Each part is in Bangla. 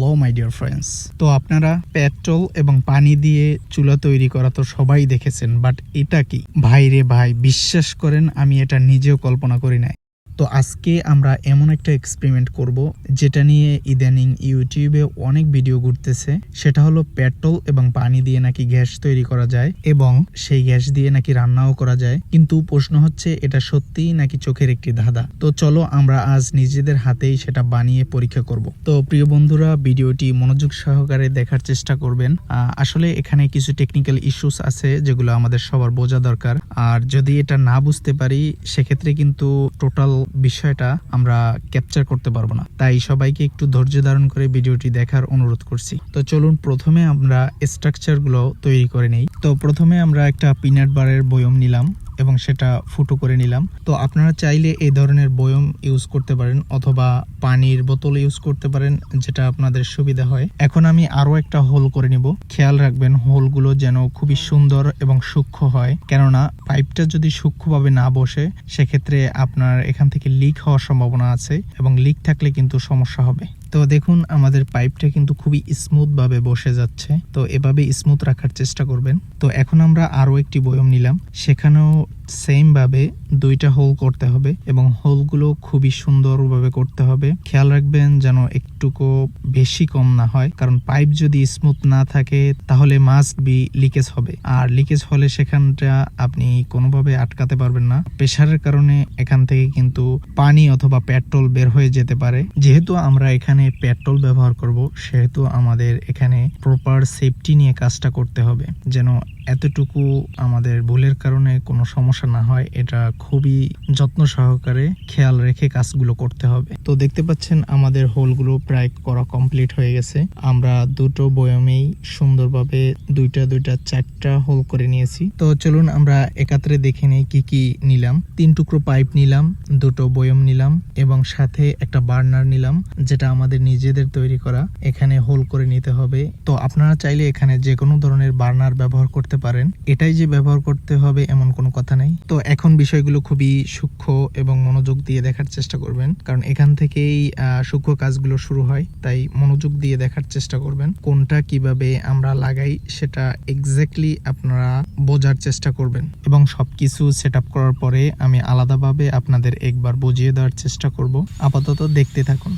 হ্যালো মাই ডিয়ার ফ্রেন্ডস তো আপনারা পেট্রোল এবং পানি দিয়ে চুলা তৈরি করা তো সবাই দেখেছেন বাট এটা কি? ভাই রে ভাই, বিশ্বাস করেন, আমি এটা নিজেও কল্পনা করি নাই। তো আজকে আমরা এমন একটা এক্সপেরিমেন্ট করব, যেটা নিয়ে ইদানিং ইউটিউবে অনেক ভিডিও ঘুরতেছে। সেটা হলো পেট্রোল এবং পানি দিয়ে নাকি গ্যাস তৈরি করা যায় এবং সেই গ্যাস দিয়ে নাকি রান্নাও করা যায়। কিন্তু প্রশ্ন হচ্ছে, এটা সত্যিই নাকি চোখের একটি ধাঁধা? তো চলো আমরা আজ নিজেদের হাতেই সেটা বানিয়ে পরীক্ষা করব। তো প্রিয় বন্ধুরা, ভিডিওটি মনোযোগ সহকারে দেখার চেষ্টা করবেন। আসলে এখানে কিছু টেকনিক্যাল ইস্যুস আছে যেগুলো আমাদের সবার বোঝা দরকার। আর যদি এটা না বুঝতে পারি, সেক্ষেত্রে কিন্তু টোটাল বিষয়টা আমরা ক্যাপচার করতে পারব না। তাই সবাইকে একটু ধৈর্য ধারণ করে ভিডিওটি দেখার অনুরোধ করছি। তো চলুন প্রথমে আমরা স্ট্রাকচারগুলো তৈরি করে নেই। তো প্রথমে আমরা একটা পিনাট বারের বয়ম নিলাম। এবং সেটা ফুটো করে নিলাম। তো আপনারা চাইলে এই ধরনের বয়ম ইউজ করতে পারেন অথবা পানির বোতল ইউজ করতে পারেন, যেটা আপনাদের সুবিধা হয়। এখন আমি আরও একটা হোল করে নিব। খেয়াল রাখবেন হোলগুলো যেন খুবই সুন্দর এবং সূক্ষ্ম হয়। কেননা পাইপটা যদি সূক্ষ্মভাবে না বসে, সেক্ষেত্রে আপনার এখান থেকে লিক হওয়ার সম্ভাবনা আছে এবং লিক থাকলে কিন্তু সমস্যা হবে। তো দেখুন, আমাদের পাইপটা কিন্তু খুবই স্মুথ ভাবে বসে যাচ্ছে। তো এভাবে স্মুথ রাখার চেষ্টা করবেন। তো এখন আমরা আরও একটি বয়ম নিলাম। সেখানেও সেম ভাবে দুইটা হোল করতে হবে এবং হোলগুলো খুবই সুন্দরভাবে করতে হবে। খেয়াল রাখবেন যেন একটুকু বেশি কম না হয়, কারণ পাইপ যদি স্মুথ না থাকে, তাহলে মাস্ট বি লিকেজ হবে। আর লিকেজ হলে সেখানটা আপনি কোনোভাবে আটকাতে পারবেন না। প্রেশারের কারণে এখান থেকে কিন্তু পানি অথবা পেট্রোল বের হয়ে যেতে পারে। যেহেতু আমরা এখানে পেট্রোল ব্যবহার করব, সেহেতু আমাদের এখানে প্রপার সেফটি নিয়ে কাজটা করতে হবে, যেন এতটুকু আমাদের ভুলের কারণে কোনো সমস্যা না হয়, এটা খুবই যত্ন সহকারে খেয়াল রেখে কাজগুলো করতে হবে। তো দেখতে পাচ্ছেন, আমাদের হোলগুলো প্রায় করা কমপ্লিট হয়ে গেছে। আমরা দুটো বয়মেই সুন্দরভাবে দুইটা দুইটা, চারটা হোল করে নিয়েছি। তো চলুন আমরা একাত্রে দেখে নেই কি কি নিলাম। তিন টুকরো পাইপ নিলাম, দুটো বয়ম নিলাম এবং সাথে একটা বার্নার নিলাম, যেটা আমাদের নিজেদের তৈরি করা। এখানে হোল করে নিতে হবে। তো আপনারা চাইলে এখানে যে কোনো ধরনের বার্নার ব্যবহার করতে পারেন। এটাই যে ব্যবহার করতে হবে এমন কোনো কথা নাই। তো এখন বিষয়গুলো খুবই সূক্ষ্ম এবং মনোযোগ দিয়ে দেখার চেষ্টা করবেন। কারণ এখান থেকেই সূক্ষ্ম কাজগুলো শুরু হয়, তাই মনোযোগ দিয়ে দেখার চেষ্টা করবেন। কোনটা কীভাবে আমরা লাগাই, সেটা এক্স্যাক্টলি আপনারা বোঝার চেষ্টা করবেন। এবং সবকিছু সেট আপ করার পরে আমি আলাদাভাবে আপনাদের একবার বুঝিয়ে দেওয়ার চেষ্টা করব। আপাতত দেখতে থাকুন।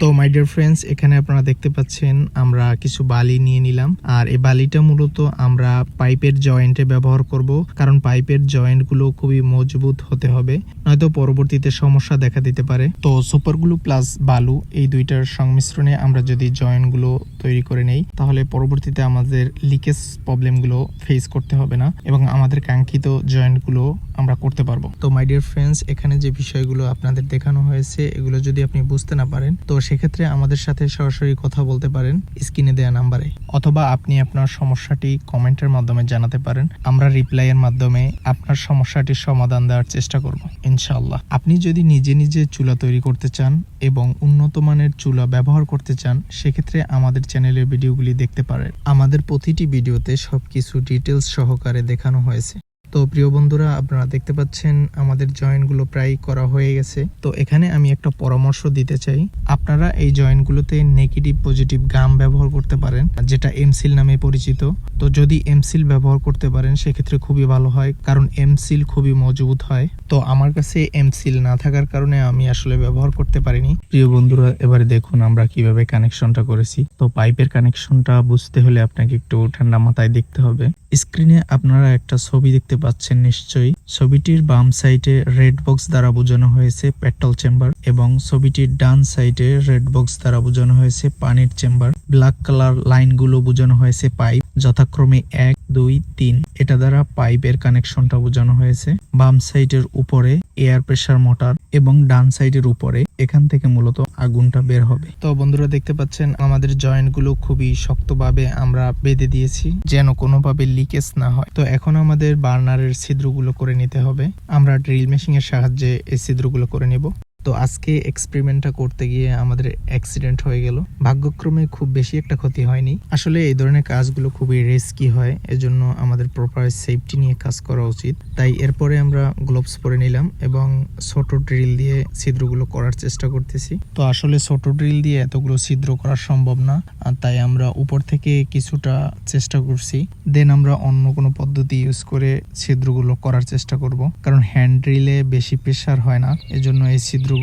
তো মাই ডিয়ার ফ্রেন্ডস এখানে আপনারা দেখতে পাচ্ছেন, আমরা কিছু বালি নিয়ে নিলাম। আর এই বালিটা মূলত আমরা পাইপের জয়েন্টে ব্যবহার করব, কারণ পাইপের জয়েন্টগুলো খুবই মজবুত হতে হবে। নয়তো পরবর্তীতে সমস্যা দেখা দিতে পারে। তো সুপারগুলো প্লাস বালু, এই দুইটার সংমিশ্রণে আমরা যদি জয়েন্টগুলো তৈরি করে নেই, তাহলে পরবর্তীতে আমাদের লিকেজ প্রবলেমগুলো ফেস করতে হবে না, এবং আমাদের কাঙ্ক্ষিত জয়েন্টগুলো আমরা করতে পারব। তো মাই ডিয়ার ফ্রেন্ডস এখানে যে বিষয়গুলো আপনাদের দেখানো হয়েছে, এগুলো যদি আপনি বুঝতে না পারেন, তো সেক্ষেত্রে আমাদের সাথে সরাসরি কথা বলতে পারেন স্ক্রিনে দেওয়া নাম্বারে। অথবা আপনি আপনার সমস্যাটি কমেন্টের মাধ্যমে জানাতে পারেন। আমরা রিপ্লাইয়ের মাধ্যমে আপনার সমস্যাটির সমাধান দেওয়ার চেষ্টা করব, ইনশাআল্লাহ। আপনি যদি নিজে নিজে চুলা তৈরি করতে চান এবং উন্নত মানের চুলা ব্যবহার করতে চান, সেক্ষেত্রে আমাদের চ্যানেলের ভিডিওগুলি দেখতে পারেন। আমাদের প্রতিটি ভিডিওতে সবকিছু ডিটেলস সহকারে দেখানো হয়েছে। তো প্রিয় বন্ধুরা, আপনারা দেখতে পাচ্ছেন আমাদের জয়েন্টগুলো প্রায় করা হয়ে গেছে। তো এখানে আমি একটা পরামর্শ দিতে চাই। আপনারা এই জয়েন্টগুলোতে নেগেটিভ পজিটিভ গাম ব্যবহার করতে পারেন, যেটা এমসিল নামে পরিচিত। তো যদি এমসিল ব্যবহার করতে পারেন, সেক্ষেত্রে খুবই ভালো হয়, কারণ এমসিল খুবই মজবুত হয়। তো আমার কাছে এমসিল না থাকার কারণে আমি আসলে ব্যবহার করতে পারিনি। প্রিয় বন্ধুরা, এবারে দেখুন আমরা কীভাবে কানেকশনটা করেছি। তো পাইপের কানেকশনটা বুঝতে হলে আপনাকে একটু ঠান্ডা মাথায় দেখতে হবে। স্ক্রিনে আপনারা একটা ছবি দেখতে পাচ্ছেন নিশ্চয়ই। ছবিটির বাম সাইডে রেড বক্স দ্বারা বোঝানো হয়েছে পেট্রোল চেম্বার এবং ছবিটির ডান সাইডে রেড বক্স দ্বারা বোঝানো হয়েছে পানির চেম্বার। ব্ল্যাক কালার লাইনগুলো বোঝানো হয়েছে পাইপ, যথাক্রমে এক, দুই, তিন। এটা দ্বারা পাইপের কানেকশনটা বোঝানো হয়েছে। বাম সাইডের উপরে এয়ার প্রেসার মোটর এবং ডান সাইডের উপরে এখান থেকে মূলত আগুনটা বের হবে। তো বন্ধুরা দেখতে পাচ্ছেন, আমাদের জয়েন্টগুলো খুবই শক্তভাবে আমরা বেঁধে দিয়েছি, যেন কোনোভাবে লিকেজ না হয়। তো এখন আমাদের বার্নারের ছিদ্রগুলো করে নিতে হবে। আমরা ড্রিল মেশিনের সাহায্যে এই ছিদ্রগুলো করে নেব। তো আজকে এক্সপেরিমেন্টটা করতে গিয়ে আমাদের অ্যাক্সিডেন্ট হয়ে গেল। ভাগ্যক্রমে খুব বেশি একটা ক্ষতি হয়নি। আসলে এই ধরনের কাজগুলো খুবই রিস্কি হয়, এজন্য আমাদের প্রপার সেফটি নিয়ে কাজ করা উচিত। তাই এরপরে আমরা গ্লোভস পরে নিলাম এবং ছোট ড্রিল দিয়ে ছিদ্রগুলো করার চেষ্টা করতেছি। তো আসলে ছোট ড্রিল দিয়ে এতগুলো ছিদ্র করা সম্ভব না তাই আমরা উপর থেকে কিছুটা চেষ্টা করছি। দেন আমরা অন্য কোনো পদ্ধতি ইউজ করে ছিদ্রগুলো করার চেষ্টা করব। কারণ হ্যান্ড ড্রিলে বেশি প্রেশার হয় না, এজন্য এই ছিদ্রগুলো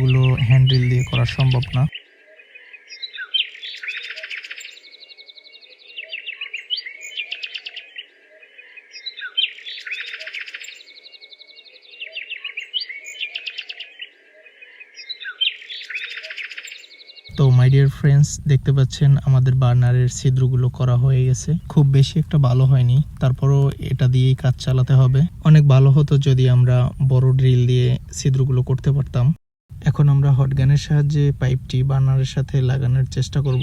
হ্যান্ড ড্রিল দিয়ে করা সম্ভব না। তো মাই ডিয়ার ফ্রেন্ডস দেখতে পাচ্ছেন আমাদের বার্নারের ছিদ্রগুলো করা হয়ে গেছে। খুব বেশি একটা ভালো হয়নি, তারপরও এটা দিয়েই কাজ চালাতে হবে। অনেক ভালো হতো যদি আমরা বড় ড্রিল দিয়ে ছিদ্রগুলো করতে পারতাম। এখন আমরা হট গানের সাহায্যে পাইপটি বার্নারের সাথে লাগানোর চেষ্টা করব।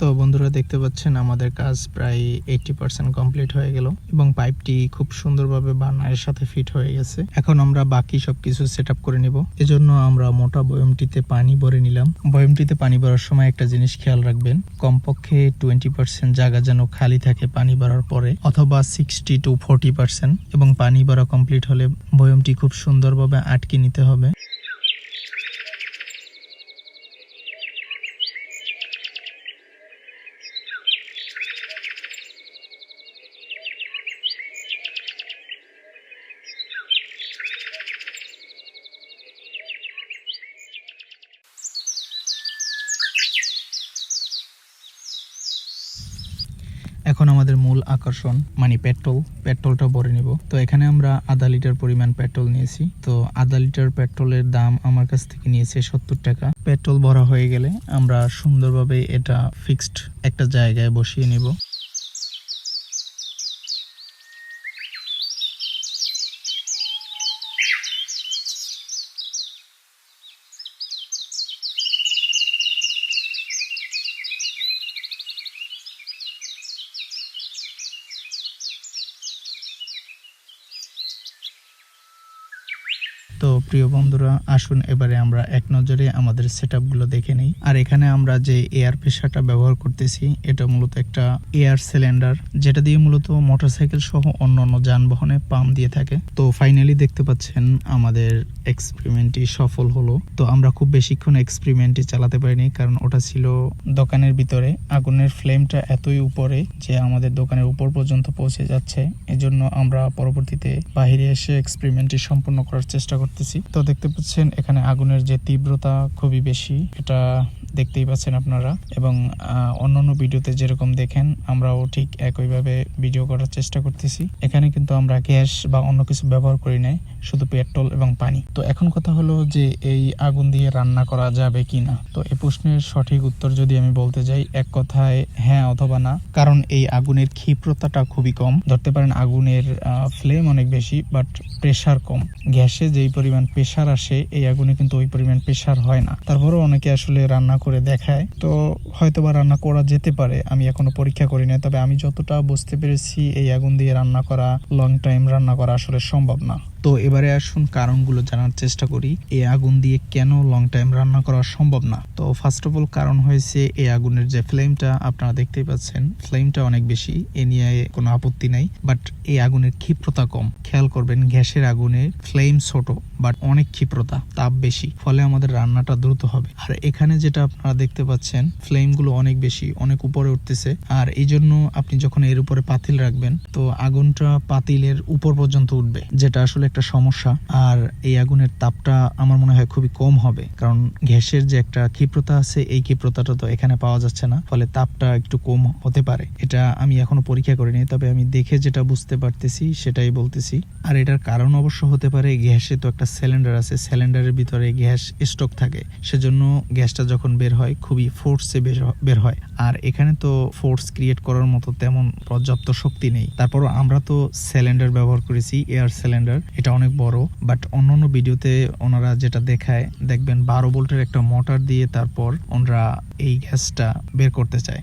তো বন্ধুরা দেখতে পাচ্ছেন আমাদের কাজ প্রায় এইটি পার্সেন্ট কমপ্লিট হয়ে গেল এবং পাইপটি খুব সুন্দরভাবে বার্নারের সাথে ফিট হয়ে গেছে। এখন আমরা বাকি সবকিছু সেট আপ করে নিব। এজন্য আমরা মোটা বয়মটিতে পানি ভরে নিলাম। বয়মটিতে পানি ভরার সময় একটা জিনিস খেয়াল রাখবেন, কমপক্ষে টোয়েন্টি পার্সেন্ট জায়গা যেন খালি থাকে পানি ভরার পরে, অথবা সিক্সটি টু ফোরটি পার্সেন্ট এবং পানি ভরা কমপ্লিট হলে বয়মটি খুব সুন্দরভাবে আটকে নিতে হবে। এখন আমাদের মূল আকর্ষণ মানে পেট্রোল পেট্রোলটা ভরে নিব। তো এখানে আমরা আধা লিটার পরিমাণ পেট্রোল নিয়েছি। তো আধা লিটার পেট্রোলের দাম আমার কাছ থেকে নিয়েছে সত্তর টাকা। পেট্রোল ভরা হয়ে গেলে আমরা সুন্দরভাবে এটা ফিক্সড একটা জায়গায় বসিয়ে নিব। প্রিয় বন্ধুরা, আসুন এবারে আমরা এক নজরে আমাদের সেট দেখে নিই। আর এখানে আমরা যে এয়ার প্রেশারটা ব্যবহার করতেছি, এটা মূলত একটা এয়ার সিলিন্ডার, যেটা দিয়ে মূলত মোটরসাইকেল সহ অন্য অন্য যানবাহনে পাম্প দিয়ে থাকে। তো ফাইনালি দেখতে পাচ্ছেন আমাদের এক্সপেরিমেন্টটি সফল হলো। তো আমরা খুব বেশিক্ষণ এক্সপেরিমেন্টটি চালাতে পারিনি, কারণ ওটা ছিল দোকানের ভিতরে। আগুনের ফ্লেমটা এতই উপরে যে আমাদের দোকানের উপর পর্যন্ত পৌঁছে যাচ্ছে। এজন্য আমরা পরবর্তীতে বাইরে এসে এক্সপেরিমেন্টটি সম্পূর্ণ করার চেষ্টা করতেছি। তো দেখতে পাচ্ছেন এখানে আগুনের যে তীব্রতা খুবই বেশি এটা দেখতেই পাচ্ছেন আপনারা এবং আহ, অন্যান্য ভিডিওতে যেরকম দেখেন আমরাও ঠিক একইভাবে ভিডিও করার চেষ্টা করতেছি। এখানে কিন্তু আমরা গ্যাস বা অন্য কিছু ব্যবহার করি নাই শুধু পেট্রোল এবং পানি। তো এখন কথা হলো যে এই আগুন দিয়ে রান্না করা যাবে কি না তো এই প্রশ্নের সঠিক উত্তর যদি আমি বলতে যাই এক কথায় হ্যাঁ অথবা না। কারণ এই আগুনের ক্ষিপ্রতাটা খুবই কম। ধরতে পারেন আগুনের ফ্লেম অনেক বেশি বাট প্রেসার কম। গ্যাসে যেই পরিমাণ প্রেসার আসে এই আগুনে কিন্তু ওই পরিমাণ প্রেশার হয় না। তারপরেও অনেকে আসলে রান্না করে দেখায়। তো হয়তো বা রান্না করা যেতে পারে, আমি এখনও পরীক্ষা করি না তবে আমি যতটা বুঝতে পেরেছি, এই আগুন দিয়ে রান্না করা লং টাইম রান্না করা আসলে সম্ভব না। তো এবারে আসুন কারণগুলো জানার চেষ্টা করি। এই আগুন দিয়ে কেন লং টাইম রান্না করা সম্ভব না? তো ফার্স্ট অফ অল কারণ হয়েছে এই আগুনের যে ফ্লেমটা আপনারা দেখতেই পাচ্ছেন ফ্লেমটা অনেক বেশি, এ নিয়ে কোনো আপত্তি নাই। বাট এই আগুনের ক্ষিপ্রতা কম। খেয়াল করবেন, গ্যাসের আগুনের ফ্লেম ছোট বাট অনেক ক্ষিপ্রতা, তাপ বেশি। ফলে আমাদের রান্নাটা দ্রুত হবে। আর এখানে যেটা আপনারা দেখতে পাচ্ছেন ফ্লেমগুলো অনেক বেশি, অনেক উপরে উঠতেছে। আর এই জন্য আপনি যখন এর উপরে পাতিল রাখবেন, তো আগুনটা পাতিলের উপর পর্যন্ত উঠবে, যেটা আসলে একটা সমস্যা, আর এই আগুনের তাপটা আমার মনে হয় খুবই কম হবে। কারণ গ্যাসের যে একটা ক্ষিপ্রতা আছে, এই ক্ষিপ্রতাটা তো এখানে পাওয়া যাচ্ছে না। ফলে তাপটা একটু কম হতে পারে। এটা আমি এখনও পরীক্ষা করিনি, তবে আমি দেখে যেটা বুঝতে পারতেছি, সেটাই বলতেছি। আর এটার কারণ অবশ্য হতে পারে, গ্যাসে তো একটা সিলিন্ডার আছে। সিলিন্ডারের ভিতরে গ্যাস স্টক থাকে। সেজন্য গ্যাসটা যখন বের হয়, খুবই ফোর্সে বের হয়। আর এখানে তো ফোর্স ক্রিয়েট করার মতো তেমন পর্যাপ্ত শক্তি নেই। তারপরও আমরা তো সিলিন্ডার ব্যবহার করেছি এয়ার সিলিন্ডার এটা অনেক বড় বাট অন্য অন্য ভিডিওতে ওনারা যেটা দেখায়, দেখবেন বারো ভোল্টের একটা মোটর দিয়ে তারপর ওনারা এই গ্যাসটা বের করতে চায়।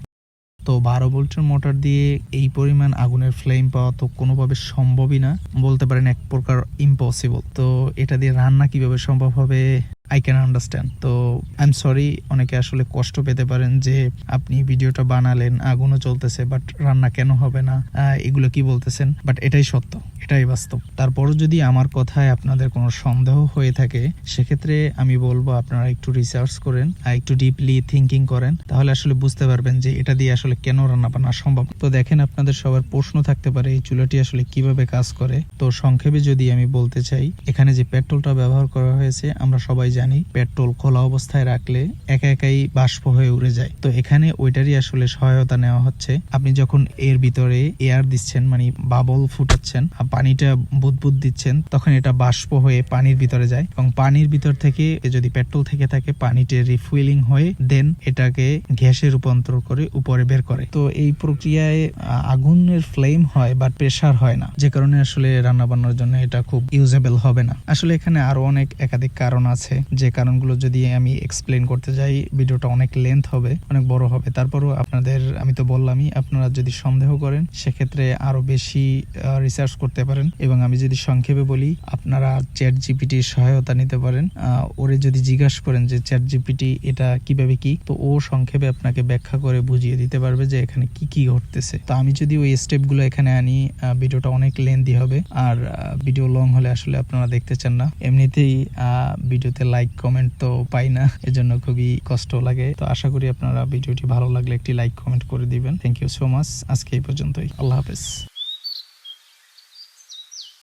তো বারো ভোল্টের মোটর দিয়ে এই পরিমাণ আগুনের ফ্লেম পাওয়া তো কোনোভাবে সম্ভবই না, বলতে পারেন এক প্রকার ইম্পসিবল তো এটা দিয়ে রান্না কীভাবে সম্ভব হবে? আই ক্যান আন্ডারস্ট্যান্ড তো আই এম সরি অনেকে আসলে কষ্ট পেতে পারেন যে আপনি ভিডিওটা বানালেন, আগুনও চলতেছে বাট রান্না কেন হবে না? এগুলো কি বলতেছেন? বাট এটাই সত্য, এটাই বাস্তব। তারপরও যদি আমার কথায় আপনাদের কোনো সন্দেহ হয়ে থাকে, সেক্ষেত্রে আমি বলব আপনারা একটু রিসার্চ করেন একটু ডিপলি থিঙ্কিং করেন, তাহলে আসলে বুঝতে পারবেন যে এটা দিয়ে আসলে কেন রান্না বান্না সম্ভব। তো দেখেন, আপনাদের সবার প্রশ্ন থাকতে পারে, এই চুলাটি আসলে কীভাবে কাজ করে। তো সংক্ষেপে যদি আমি বলতে চাই, এখানে যে পেট্রোলটা ব্যবহার করা হয়েছে, আমরা সবাই জানি, পেট্রোল খোলা অবস্থায় রাখলে একা একাই বাষ্প হয়ে উড়ে যায়। তো এখানে ওইটারই আসলে সহায়তা নেওয়া হচ্ছে। আপনি যখন এর ভিতরে এয়ার দিচ্ছেন মানে বাবল ফুটাচ্ছেন, আর পানিটা বুদবুদ দিচ্ছেন, তখন এটা বাষ্প হয়ে পানির ভিতরে যায়। এবং পানির ভিতর থেকে যদি পেট্রোল থেকে থাকে, পানিতে রিফুয়েলিং হয়ে দেন এটাকে গ্যাসে রূপান্তর করে উপরে বের করে। তো এই প্রক্রিয়ায় আগুনের ফ্লেম হয় বাট প্রেসার হয় না। যে কারণে আসলে রান্না বান্নার জন্য এটা খুব ইউজেবল হবে না। আসলে এখানে আরও অনেক একাধিক কারণ আছে। যে কারণগুলো যদি আমি এক্সপ্লেন করতে যাই, ভিডিওটা অনেক লেন্থ হবে, অনেক বড় হবে। তারপরও আপনাদের, আমি তো বললামই, আপনারা যদি সন্দেহ করেন, সেক্ষেত্রে আরও বেশি রিসার্চ করতে পারেন। এবং আমি যদি সংক্ষেপে বলি, আপনারা চ্যাট জিপিটির সহায়তা নিতে পারেন। ওরে যদি জিজ্ঞাসা করেন যে চ্যাট জিপিটি এটা কীভাবে কি, তো ও সংক্ষেপে আপনাকে ব্যাখ্যা করে বুঝিয়ে দিতে পারবে যে এখানে কি কি ঘটতেছে। তো আমি যদি ওই স্টেপগুলো এখানে আনি ভিডিওটা অনেক লেন্দি হবে। আর ভিডিও লং হলে আসলে আপনারা দেখতে চান না। এমনিতেই ভিডিওতে লাইক কমেন্ট তো পাই না, এজন্য খুবই কষ্ট লাগে। তো আশা করি আপনারা ভিডিওটি ভালো লাগলে একটি লাইক কমেন্ট করে দিবেন। থ্যাংক ইউ সো মাচ আজকে এই পর্যন্তই। আল্লাহ হাফেজ।